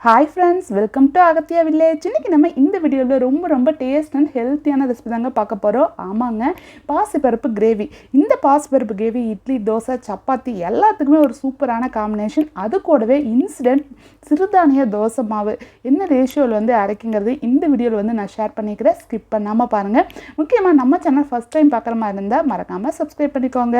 Hi friends welcome to Agathiya village இன்றைக்கி நம்ம இந்த வீடியோவில் ரொம்ப ரொம்ப டேஸ்ட் அண்ட் ஹெல்த்தியான ரெசிபி தாங்க பார்க்க போகிறோம் ஆமாங்க பாசிப்பருப்பு கிரேவி இந்த பாசிப்பருப்பு கிரேவி இட்லி தோசை சப்பாத்தி எல்லாத்துக்குமே ஒரு சூப்பரான காம்பினேஷன் அது கூடவே இன்சிடென்ட் சிறுதானிய தோசை மாவு. என்ன ரேஷியோவில் வந்து அரைக்குங்கிறது இந்த வீடியோவில் வந்து நான் ஷேர் பண்ணிக்கிறேன். ஸ்கிப் பண்ணாமல் பாருங்கள் முக்கியமாக நம்ம சேனல் ஃபஸ்ட் டைம் பார்க்குற மாதிரி இருந்தால் மறக்காமல் சப்ஸ்கிரைப் பண்ணிக்கோங்க.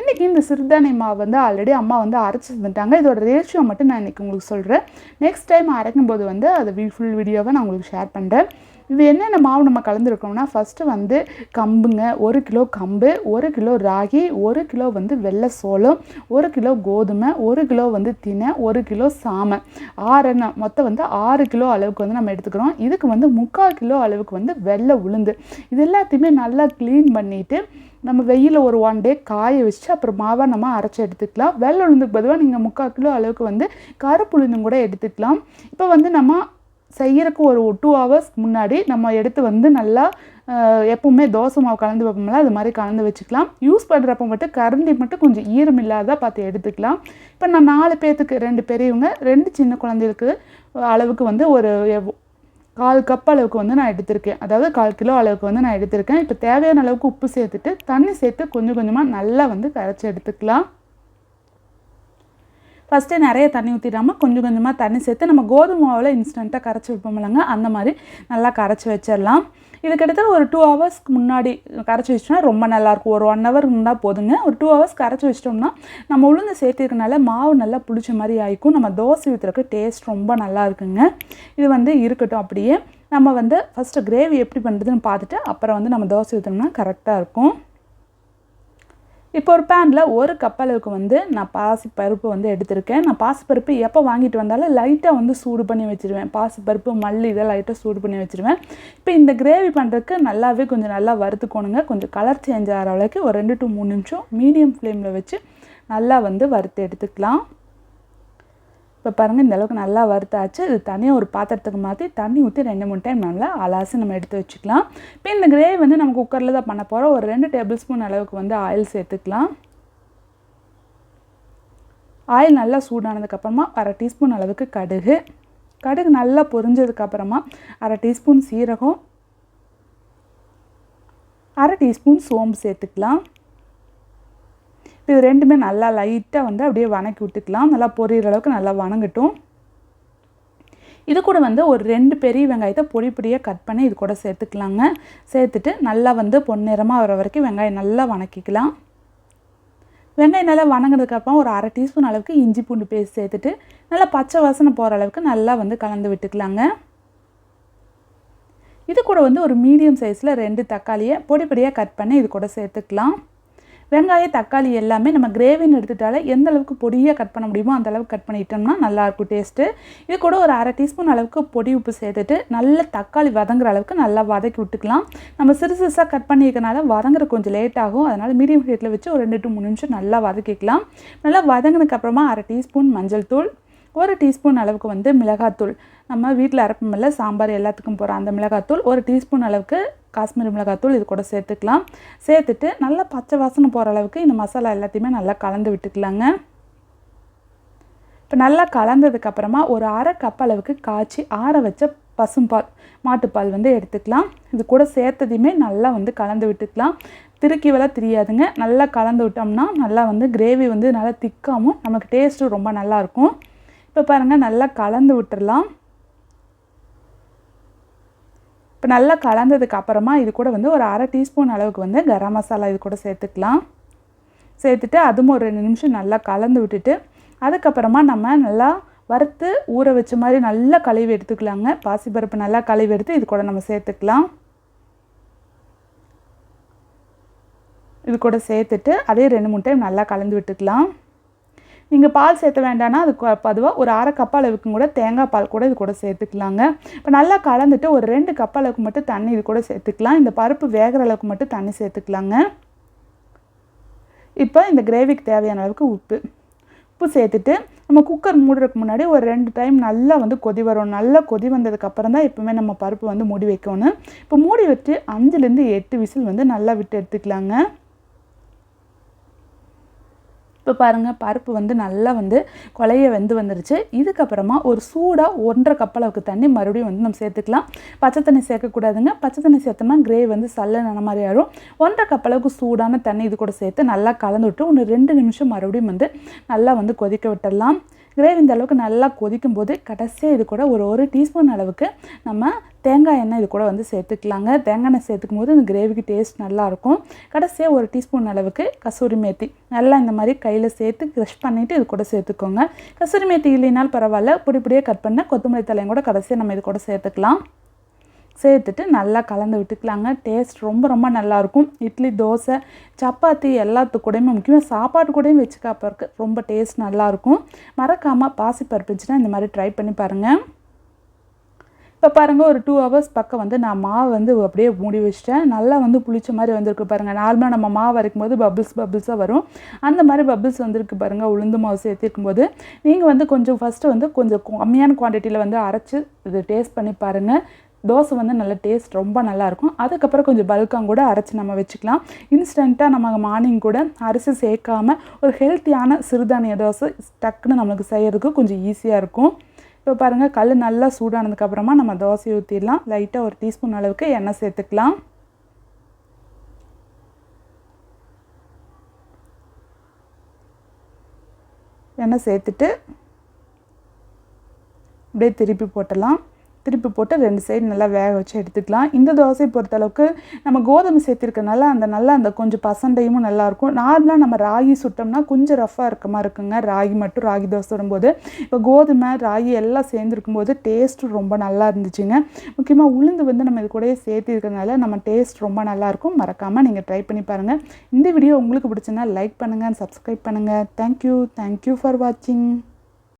இன்றைக்கி இந்த சிறுதானிய மாவு வந்து ஆல்ரெடி அம்மா வந்து அரைச்சி வந்துட்டாங்க இதோட ரேஷியோ மட்டும் நான் இன்றைக்கி உங்களுக்கு சொல்கிறேன் நெக்ஸ்ட் டைம் அரைக்கும் போது வந்து அது ஃபுல் வீடியோவை நான் உங்களுக்கு ஷேர் பண்ணுறேன் இது என்னென்ன மாவு நம்ம கலந்துருக்கோம்னா ஃபஸ்ட்டு வந்து கம்புங்க ஒரு கிலோ கம்பு ஒரு கிலோ ராகி ஒரு கிலோ வந்து வெள்ளை சோளம் ஒரு கிலோ கோதுமை ஒரு கிலோ வந்து தினை ஒரு கிலோ சாமை. ஆறெண்ண மொத்தம் வந்து ஆறு கிலோ அளவுக்கு வந்து நம்ம எடுத்துக்கிறோம். இதுக்கு வந்து முக்கால் கிலோ அளவுக்கு வந்து வெள்ளை உளுந்து. இது எல்லாத்தையுமே நல்லா க்ளீன் பண்ணிவிட்டு நம்ம வெயிலில் ஒரு ஒன் டே காய வச்சு அப்புறம் மாவாக நம்ம அரைச்சி எடுத்துக்கலாம். வெள்ளை உளுந்துக்கு பதிவாக நீங்கள் முக்கால் கிலோ அளவுக்கு வந்து கருப்பு உளுந்தும் கூட எடுத்துக்கலாம். இப்போ வந்து நம்ம செய்கிறக்கு ஒரு டூ ஹவர்ஸ் முன்னாடி நம்ம எடுத்து வந்து நல்லா எப்பவுமே தோசை மாவு கலந்து வைப்போம்ல அது மாதிரி கலந்து வச்சுக்கலாம். யூஸ் பண்ணுறப்ப மட்டும் கரண்டி மட்டும் கொஞ்சம் ஈரம் இல்லாத பார்த்து எடுத்துக்கலாம். இப்போ நான் நாலு பேர்த்துக்கு ரெண்டு பெரியவங்க ரெண்டு சின்ன குழந்தைகளுக்கு அளவுக்கு வந்து ஒரு எவ்- கால் கப் அளவுக்கு வந்து நான் எடுத்திருக்கேன். அதாவது கால் கிலோ அளவுக்கு வந்து நான் எடுத்திருக்கேன். இப்போ தேவையான அளவுக்கு உப்பு சேர்த்துட்டு தண்ணி சேர்த்து கொஞ்சம் கொஞ்சமாக நல்லா வந்து கரைச்சி எடுத்துக்கலாம். ஃபஸ்ட்டே நிறைய தண்ணி ஊற்றிடாமல் கொஞ்சம் கொஞ்சமாக தண்ணி சேர்த்து நம்ம கோதுமை மாவில் இன்ஸ்டண்ட்டாக கரைச்சி இல்லைங்க? அந்த மாதிரி நல்லா கரைச்சி வச்சிடலாம். இது கிட்டத்தட்ட ஒரு டூ ஹவர்ஸ்க்கு முன்னாடி கரைச்சி வச்சிட்டோம்னா ரொம்ப நல்லாயிருக்கும் ஒரு ஒன் ஹவர் இருந்தால் போதுங்க. ஒரு டூ ஹவர்ஸ் கரைச்சி வச்சிட்டோம்னா நம்ம உளுந்து சேர்த்திருக்கனால மாவு நல்லா புளிச்ச மாதிரி ஆயிக்கும். நம்ம தோசை ஊற்றுறக்கு டேஸ்ட் ரொம்ப நல்லா இருக்குங்க. இது வந்து இருக்கட்டும் அப்படியே. நம்ம வந்து ஃபஸ்ட்டு கிரேவி எப்படி பண்ணுறதுன்னு பார்த்துட்டு அப்புறம் வந்து நம்ம தோசை ஊற்றினோம்னா கரெக்டாக இருக்கும். இப்போ ஒரு பேனில் ஒரு கப் அளவுக்கு வந்து நான் பாசிப்பருப்பு வந்து எடுத்திருக்கேன். நான் பாசிப்பருப்பு எப்போ வாங்கிட்டு வந்தாலும் லைட்டாக வந்து சூடு பண்ணி வச்சுருவேன். பாசிப்பருப்பு மல்லி இதை லைட்டாக சூடு பண்ணி வச்சுருவேன். இப்போ இந்த கிரேவி பண்ணுறதுக்கு நல்லாவே கொஞ்சம் நல்லா வறுத்துக்கோணுங்க. கொஞ்சம் கலர் சேஞ்ச் ஆகிற அளவுக்கு ஒரு ரெண்டு டு மூணு நிமிஷம் மீடியம் ஃப்ளேமில் வச்சு நல்லா வந்து வறுத்து எடுத்துக்கலாம். இப்போ பாருங்கள் இந்தளவுக்கு நல்லா வறுத்தாச்சு. இது தனியாக ஒரு பாத்திரத்துக்கு மாற்றி தண்ணி ஊற்றி ரெண்டு மூணு டைம் நல்லா அலாசி நம்ம எடுத்து வச்சுக்கலாம். இப்போ இந்த கிரேவி வந்து நம்ம குக்கரில் தான் பண்ண போகிறோம் ஒரு ரெண்டு டேபிள் ஸ்பூன் அளவுக்கு வந்து ஆயில் சேர்த்துக்கலாம். ஆயில் நல்லா சூடானதுக்கப்புறமா அரை டீஸ்பூன் அளவுக்கு கடுகு. கடுகு நல்லா பொரிஞ்சதுக்கப்புறமா அரை டீஸ்பூன் சீரகம். அரை டீஸ்பூன் சோம்பு சேர்த்துக்கலாம். இப்போ இது ரெண்டுமே நல்லா லைட்டாக வந்து அப்படியே வணக்கி விட்டுக்கலாம். நல்லா பொரியிற அளவுக்கு நல்லா வணங்கட்டும். இது கூட வந்து ஒரு ரெண்டு பெரிய வெங்காயத்தை பொடி பொடியாக கட் பண்ணி இது கூட சேர்த்துக்கலாங்க. சேர்த்துட்டு நல்லா வந்து பொன்னிறமாக வர வரைக்கும் வெங்காயம் நல்லா வணக்கிக்கலாம். வெங்காயம் நல்லா வணங்கினதுக்கப்புறம் ஒரு அரை டீஸ்பூன் அளவுக்கு இஞ்சி பூண்டு பேஸ்ட் சேர்த்துட்டு நல்லா பச்சை வாசனை போகிற அளவுக்கு நல்லா வந்து கலந்து விட்டுக்கலாங்க. இது கூட வந்து ஒரு மீடியம் சைஸில் ரெண்டு தக்காளியை பொடி பொடியாக கட் பண்ணி இது கூட சேர்த்துக்கலாம். வெங்காயம் தக்காளி எல்லாமே நம்ம கிரேவின்னு எடுத்துட்டாலே எந்த அளவுக்கு பொடியாக கட் பண்ண முடியுமோ அந்த அளவுக்கு கட் பண்ணிட்டோம்னா நல்லாயிருக்கும் டேஸ்ட்டு இது கூட ஒரு அரை டீஸ்பூன் அளவுக்கு பொடி உப்பு சேர்த்துட்டு நல்ல தக்காளி வதங்குற அளவுக்கு நல்லா வதக்கி விட்டுக்கலாம். நம்ம சிறு சிறுசாக கட் பண்ணியிருக்கனால வதங்குற கொஞ்சம் லேட் ஆகும். அதனால் மீடியம் ஹீட்டில் வச்சு ஒரு ரெண்டு டு மூணு நிமிஷம் நல்லா வதக்கிக்கலாம். நல்லா வதங்கினதுக்கப்புறமா அரை டீஸ்பூன் மஞ்சள் தூள் ஒரு டீஸ்பூன் அளவுக்கு வந்து மிளகாத்தூள். நம்ம வீட்டில் அரைப்போம்ல சாம்பார் எல்லாத்துக்கும் போகிற அந்த மிளகாத்தூள் ஒரு டீஸ்பூன் அளவுக்கு காஷ்மீரி மிளகாத்தூள் இது கூட சேர்த்துக்கலாம். சேர்த்துட்டு நல்லா பச்சை வாசனை போகிற அளவுக்கு இந்த மசாலா எல்லாத்தையுமே நல்லா கலந்து விட்டுக்கலாங்க. இப்போ நல்லா கலந்ததுக்கப்புறமா ஒரு அரை கப் அளவுக்கு காய்ச்சி ஆற வச்ச பசும்பால் மாட்டுப்பால் வந்து எடுத்துக்கலாம். இது கூட சேர்த்ததையுமே நல்லா வந்து கலந்து விட்டுக்கலாம். திருக்கி வேலை தெரியாதுங்க. நல்லா கலந்து விட்டோம்னா நல்லா வந்து கிரேவி வந்து நல்லா திக்காகவும் நமக்கு டேஸ்ட்டும் ரொம்ப நல்லாயிருக்கும் இப்போ பாருங்கள் நல்லா கலந்து விட்டுடலாம் இப்போ நல்லா கலந்ததுக்கு அப்புறமா இது கூட வந்து ஒரு அரை டீஸ்பூன் அளவுக்கு வந்து கரம் மசாலா இது கூட சேர்த்துக்கலாம். சேர்த்துட்டு அதுவும் ஒரு ரெண்டு நிமிஷம் நல்லா கலந்து விட்டுட்டு அதுக்கப்புறமா நம்ம நல்லா வறுத்து ஊற வச்ச மாதிரி நல்லா கழுவி எடுத்துக்கலாங்க. பாசிப்பருப்பு நல்லா கழுவி எடுத்து இது கூட நம்ம சேர்த்துக்கலாம். இது கூட சேர்த்துட்டு அதே ரெண்டு மூணு டைம் நல்லா கலந்து விட்டுக்கலாம். நீங்கள் பால் சேர்த்த வேண்டாம்னா அது பதுவாக ஒரு அரை கப் அளவுக்கு கூட தேங்காய் பால் கூட இது கூட சேர்த்துக்கலாங்க. இப்போ நல்லா கலந்துட்டு ஒரு ரெண்டு கப் அளவுக்கு மட்டும் தண்ணி இது கூட சேர்த்துக்கலாம். இந்த பருப்பு வேகிற அளவுக்கு மட்டும் தண்ணி சேர்த்துக்கலாங்க. இப்போ இந்த கிரேவிக்கு தேவையான அளவுக்கு உப்பு. உப்பு சேர்த்துட்டு நம்ம குக்கர் மூடுறதுக்கு முன்னாடி ஒரு ரெண்டு டைம் நல்லா வந்து கொதி வரும் நல்லா கொதி வந்ததுக்கப்புறம் தான் எப்பவுமே நம்ம பருப்பு வந்து மூடி வைக்கணும். இப்போ மூடி வச்சு அஞ்சுலேருந்து எட்டு விசில் வந்து நல்லா விட்டு எடுத்துக்கலாங்க. இப்போ பாருங்கள் பருப்பு வந்து நல்லா வந்து கொலைய வெந்து வந்துருச்சு. இதுக்கப்புறமா ஒரு சூடாக ஒன்றரை கப் அளவுக்கு தண்ணி மறுபடியும் வந்து நம்ம சேர்த்துக்கலாம். பச்சை தண்ணி சேர்க்கக்கூடாதுங்க. பச்சை தண்ணி சேர்த்தோம்னா கிரேவி வந்து சல்லன மாதிரி ஆகும் ஒன்றரை கப் அளவுக்கு சூடான தண்ணி இது கூட சேர்த்து நல்லா கலந்து விட்டு ஒன்று ரெண்டு நிமிஷம் மறுபடியும் வந்து நல்லா வந்து கொதிக்க விட்டுடலாம். கிரேவி இந்த அளவுக்கு நல்லா கொதிக்கும் போது கடைசியாக இது கூட ஒரு ஒரு டீஸ்பூன் அளவுக்கு நம்ம தேங்காய் எண்ணெய் இது கூட வந்து சேர்த்துக்கலாங்க. தேங்காய் எண்ணெய் சேர்த்துக்கும் போது இந்த கிரேவிக்கு டேஸ்ட் நல்லாயிருக்கும். கடைசியாக ஒரு டீஸ்பூன் அளவுக்கு கசூரி மேத்தி நல்லா இந்த மாதிரி கையில் சேர்த்து க்ரஷ் பண்ணிவிட்டு இது கூட சேர்த்துக்கோங்க. கசூரி மேத்தி இல்லைனாலும் பரவாயில்ல. பொடி பொடியாக கட் பண்ண கொத்தமல்லி தலையும் கூட கடைசியாக நம்ம இது கூட சேர்த்துக்கலாம். சேர்த்துட்டு நல்லா கலந்து விட்டுக்கலாங்க. டேஸ்ட் ரொம்ப ரொம்ப நல்லாயிருக்கும். இட்லி தோசை சப்பாத்தி எல்லாத்து கூடயுமே முக்கியமாக சாப்பாடு கூடயும் வச்சு காப்பறக்கு ரொம்ப டேஸ்ட் நல்லாயிருக்கும். மறக்காமல் பாசி பருப்புச்சுன்னா இந்த மாதிரி ட்ரை பண்ணி பாருங்கள் இப்போ பாருங்கள் ஒரு டூ ஹவர்ஸ் பக்கம் வந்து நான் மாவு வந்து அப்படியே மூடி வச்சிட்டேன். நல்லா வந்து புளிச்ச மாதிரி வந்திருக்கு பாருங்கள் நார்மலாக நம்ம மாவு வரைக்கும் போது பபிள்ஸ் பபிள்ஸாக வரும். அந்த மாதிரி பபிள்ஸ் வந்திருக்கு பாருங்கள் உளுந்து மாவு சேர்த்திருக்கும் போது நீங்கள் வந்து கொஞ்சம் ஃபஸ்ட்டு வந்து கொஞ்சம் கம்மியான குவான்டிட்டியில் வந்து அரைச்சி இது டேஸ்ட் பண்ணி பாருங்கள் தோசை வந்து நல்ல டேஸ்ட் ரொம்ப நல்லாயிருக்கும். அதுக்கப்புறம் கொஞ்சம் பல்காக கூட அரைச்சி நம்ம வச்சுக்கலாம். இன்ஸ்டண்ட்டாக நம்ம மார்னிங் கூட அரிசி சேர்க்காம ஒரு ஹெல்த்தியான சிறுதானிய தோசை டக்குன்னு நம்மளுக்கு செய்கிறதுக்கு கொஞ்சம் ஈஸியாக இருக்கும். இப்போ பாருங்கள் கல் நல்லா சூடானதுக்கப்புறமா நம்ம தோசை ஊற்றிடலாம் லைட்டாக ஒரு டீஸ்பூன் அளவுக்கு எண்ணெய் சேர்த்துக்கலாம். எண்ணெய் சேர்த்துட்டு அப்படியே திருப்பி போட்டலாம். திருப்பி போட்டு ரெண்டு சைடு நல்லா வேக வச்சு எடுத்துக்கலாம். இந்த தோசை பொறுத்தளவுக்கு நம்ம கோதுமை சேர்த்துருக்கனால அந்த நல்லா அந்த கொஞ்சம் பசண்டையும் நல்லாயிருக்கும். நார்மலாக நம்ம ராகி சுட்டோம்னா கொஞ்சம் ரஃப்பாக இருக்க மாதிரி இருக்குங்க. ராகி மட்டும் ராகி தோசை சுடும்போது. இப்போ கோதுமை ராகி எல்லாம் சேர்ந்துருக்கும் போது டேஸ்ட்டும் ரொம்ப நல்லா இருந்துச்சுங்க. முக்கியமாக உளுந்து வந்து நம்ம இது கூடயே சேர்த்துருக்கனால நம்ம டேஸ்ட் ரொம்ப நல்லாயிருக்கும் மறக்காமல் நீங்கள் ட்ரை பண்ணி பாருங்கள் இந்த வீடியோ உங்களுக்கு பிடிச்சுன்னா லைக் பண்ணுங்கள் சப்ஸ்கிரைப் பண்ணுங்கள் thank you thank you for வாட்சிங்